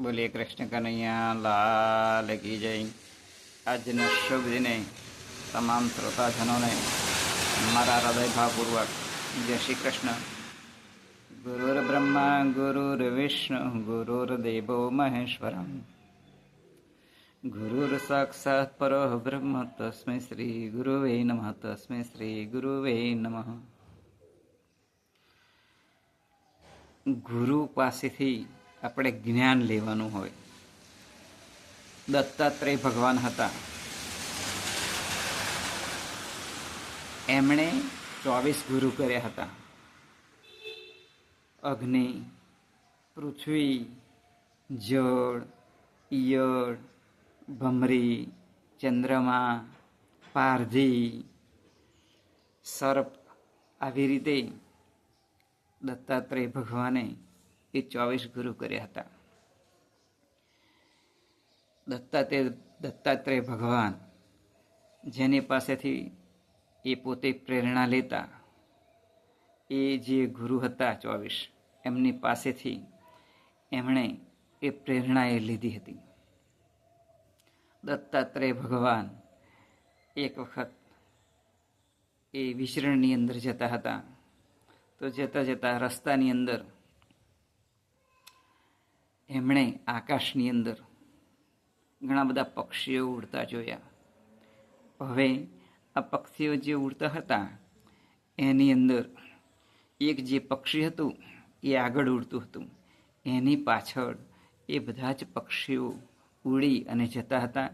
બોલીએ કૃષ્ણ કનૈયા લાલ કી જય. આજના શુભ દિને તમામ શ્રોતાજનોને મારા હૃદયભાવપૂર્વક જય શ્રી કૃષ્ણ. ગુરુર બ્રહ્મા, ગુરુર વિષ્ણુ, ગુરુર દેવો મહેશ્વરમ. ગુરુર સાક્ષાત પરો બ્રહ્મ, તસ્મે શ્રી ગુરુવે નમઃ, તસ્મે શ્રી ગુરુવે નમઃ. ગુરુ પાસેથી આપણે જ્ઞાન લેવાનું હોય. દત્તાત્રેય ભગવાન હતા. એમણે ચોવીસ ગુરુ કર્યા હતા. અગ્નિ, પૃથ્વી, જળ, ઈયળ, ભમરી, ચંદ્રમા, પારધી, સર્પ, આવી રીતે દત્તાત્રેય ભગવાને એ ચોવીસ ગુરુ કર્યા હતા. દત્તાત્રેય દત્તાત્રેય ભગવાન જેની પાસેથી એ પોતે પ્રેરણા લેતા એ જે ગુરુ હતા ચોવીસ, એમની પાસેથી એમણે એ પ્રેરણા એ લીધી હતી. દત્તાત્રેય ભગવાન એક વખત એ વિચરણની અંદર જતા હતા. તો જતા જતા રસ્તાની અંદર એમણે આકાશની અંદર ઘણા બધા પક્ષીઓ ઉડતા જોયા. હવે આ પક્ષીઓ જે ઉડતા હતા, એની અંદર એક જે પક્ષી હતું, એ આગળ ઉડતું હતું. એની પાછળ એ બધા જ પક્ષીઓ ઉડી અને જતા હતા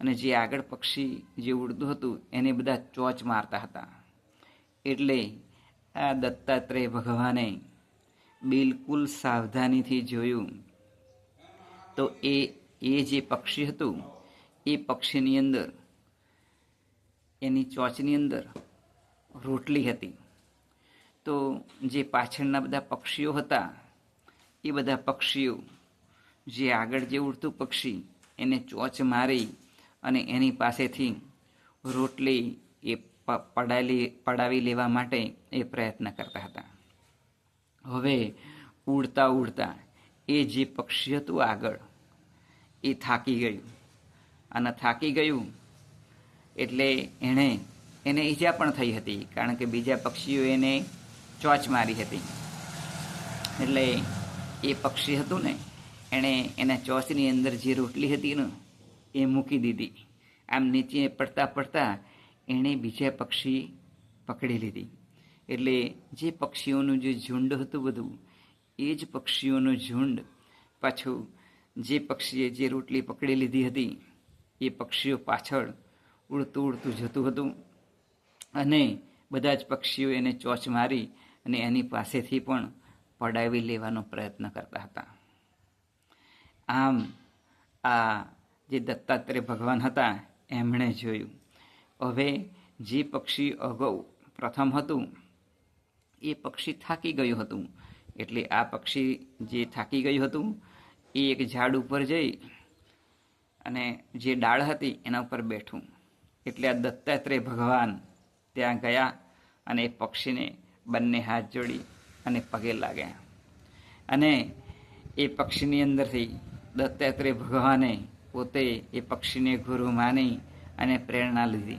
અને જે આગળ પક્ષી જે ઉડતું હતું, એને બધા ચોચ મારતા હતા. એટલે આ દત્તાત્રેય ભગવાને બિલકુલ સાવધાનીથી જોયું તો એ એ જે પક્ષી હતું, એ પક્ષીની અંદર, એની ચોચની અંદર રોટલી હતી. તો જે પાછળના બધા પક્ષીઓ હતા, એ બધા પક્ષીઓ જે આગળ જે ઉડતું પક્ષી, એને ચોચ મારી અને એની પાસેથી રોટલી એ પડાવી પડાવી લેવા માટે એ પ્રયત્ન કરતા હતા. હવે ઉડતા ઉડતા એ જે પક્ષી હતું આગળ એ થાકી ગયું. અને થાકી ગયું એટલે એણે એને ઈજા પણ થઈ હતી, કારણ કે બીજા પક્ષીઓ એને ચોચ મારી હતી. એટલે એ પક્ષી હતું ને, એણે એના ચોચની અંદર જે રોટલી હતી ને, એ મૂકી દીધી. આમ નીચે પડતા પડતા એણે બીજા પક્ષી પકડી લીધી. એટલે જે પક્ષીઓનું જે ઝુંડ હતું બધું, એ જ પક્ષીઓનું ઝુંડ પાછું જે પક્ષીએ જે રોટલી પકડી લીધી હતી, એ પક્ષીઓ પાછળ ઉડતું ઉડતું જતું હતું. અને બધા જ પક્ષીઓ એને ચોચ મારી અને એની પાસેથી પણ પડાવી લેવાનો પ્રયત્ન કરતા હતા. આમ આ જે દત્તાત્રેય ભગવાન હતા, એમણે જોયું. હવે જે પક્ષી અગાઉ પ્રથમ હતું, એ પક્ષી થાકી ગયું હતું. એટલે આ પક્ષી જે થાકી ગયું હતું એ એક ઝાડ ઉપર જઈ અને જે ડાળ હતી એના ઉપર બેઠું. એટલે આ દત્તાત્રેય ભગવાન ત્યાં ગયા અને એ પક્ષીને બંને હાથ જોડી અને પગે લાગ્યા. અને એ પક્ષીની અંદરથી દત્તાત્રેય ભગવાને પોતે એ પક્ષીને ગુરુ માની અને પ્રેરણા લીધી.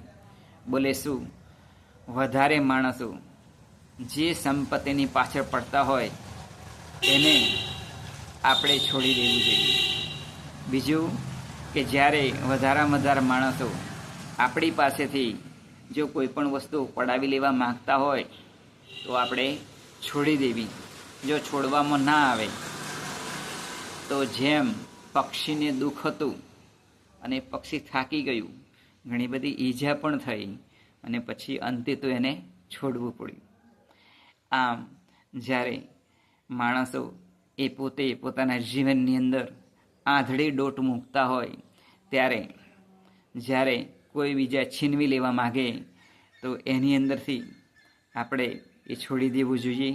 બોલે, શું વધારે માણસો જે સંપત્તિની પાછળ પડતા હોય એને આપણે છોડી દેવું જોઈએ. બીજું કે જ્યારે વધારામાં વધારે માણસો આપણી પાસેથી જો કોઈ પણ વસ્તુ પડાવી લેવા માંગતા હોય, તો આપણે છોડી દેવી. જો છોડવામાં ના આવે, તો જેમ પક્ષીને દુઃખ હતું અને પક્ષી થાકી ગયું, ઘણી બધી ઈજા પણ થઈ અને પછી અંતે તો એને છોડવું પડ્યું. આમ, જ્યારે માણસો એ પોતે પોતાના જીવનની અંદર આંધળી ડોટ મૂકતા હોય ત્યારે જ્યારે કોઈ બીજા છીનવી લેવા માગે, તો એની અંદરથી આપણે એ છોડી દેવું જોઈએ.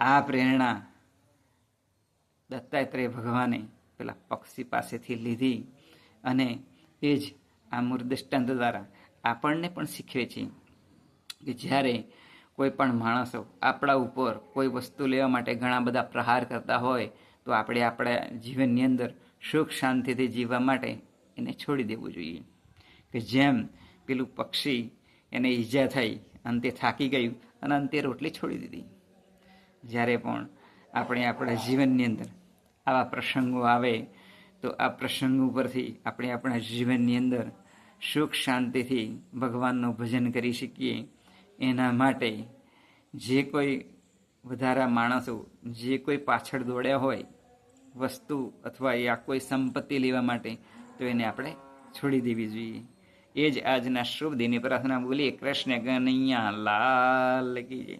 આ પ્રેરણા દત્તાત્રેય ભગવાને પેલા પક્ષી પાસેથી લીધી અને એ જ આ મૂર્દિષ્ટાંત દ્વારા આપણને પણ શીખવે છે કે જ્યારે કોઈ પણ માણસો આપણા ઉપર કોઈ વસ્તુ લેવા માટે ઘણા બધા પ્રહાર કરતા હોય, તો આપણે આપણા જીવનની અંદર સુખ શાંતિથી જીવવા માટે એને છોડી દેવું જોઈએ. કે જેમ પેલું પક્ષી એને ઈજા થઈ, અંતે થાકી ગયું અને અંતે રોટલી છોડી દીધી. જ્યારે પણ આપણે આપણા જીવનની અંદર આવા પ્રસંગો આવે, તો આ પ્રસંગો ઉપરથી આપણે આપણા જીવનની અંદર સુખ શાંતિથી ભગવાનનું ભજન કરી શકીએ. એના માટે જે કોઈ વધારા માણસો, જે કોઈ પાછળ દોડ્યા હોય, વસ્તુ અથવા યા કોઈ સંપત્તિ લેવા માટે, તો એને આપણે છોડી દેવી જોઈએ. એ જ આજના શુભ દિનની પ્રાર્થના બોલીએ, કૃષ્ણ કનૈયા લાલ કી જય.